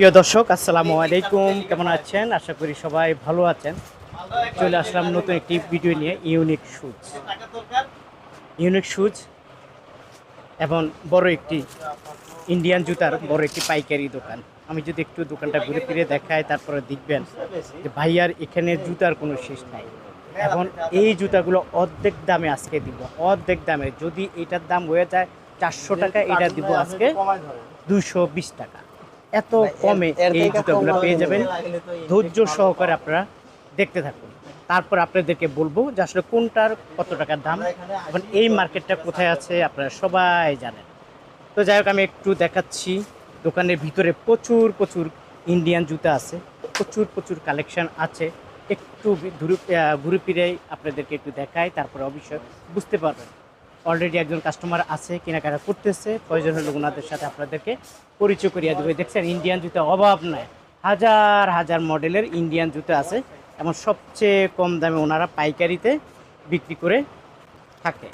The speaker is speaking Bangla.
প্রিয় দর্শক, আসসালামু আলাইকুম। কেমন আছেন? আশা করি সবাই ভালো আছেন। চলে আসলাম নতুন একটি ভিডিও নিয়ে ইউনিক শুজ ইউনিক শুজ এবং বড় একটি ইন্ডিয়ান জুতার বড় একটি পাইকারি দোকান। আমি যদি একটু দোকানটা ঘুরে ফিরে দেখাই, তারপরে দেখবেন যে ভাইয়ার এখানে জুতার কোনো শেষ নাই। এখন এই জুতাগুলো অর্ধেক দামে আজকে দিব। অর্ধেক দামে। যদি এটার দাম হয়ে যায় চারশো টাকা, এটা দিব আজকে দুশো টাকা। এত কমে এই জুতাগুলো পেয়ে যাবেন। ধৈর্য সহকারে আপনারা দেখতে থাকুন। তারপর আপনাদেরকে বলব যে আসলে কোনটার কত টাকার দাম এখন এই মার্কেটটা কোথায় আছে আপনারা সবাই জানেন। তো যাই হোক আমি একটু দেখাচ্ছি। দোকানের ভিতরে প্রচুর প্রচুর ইন্ডিয়ান জুতা আছে। প্রচুর প্রচুর কালেকশন আছে। একটু ঘুরে ফিরে আপনাদেরকে একটু দেখায় তারপরে অবশ্যই বুঝতে পারবেন। অলরেডি একজন কাস্টমার আছে, কেনাকাটা করতেছে, প্রয়োজন হলে ওনাদের সাথে আপনাদেরকে পরিচয় করিয়ে দেবে। দেখছেন ইন্ডিয়ান জুতা অভাব নাই। হাজার হাজার মডেলের ইন্ডিয়ান জুতো আছে। এবং সবচেয়ে কম দামে ওনারা পাইকারিতে বিক্রি করে থাকে।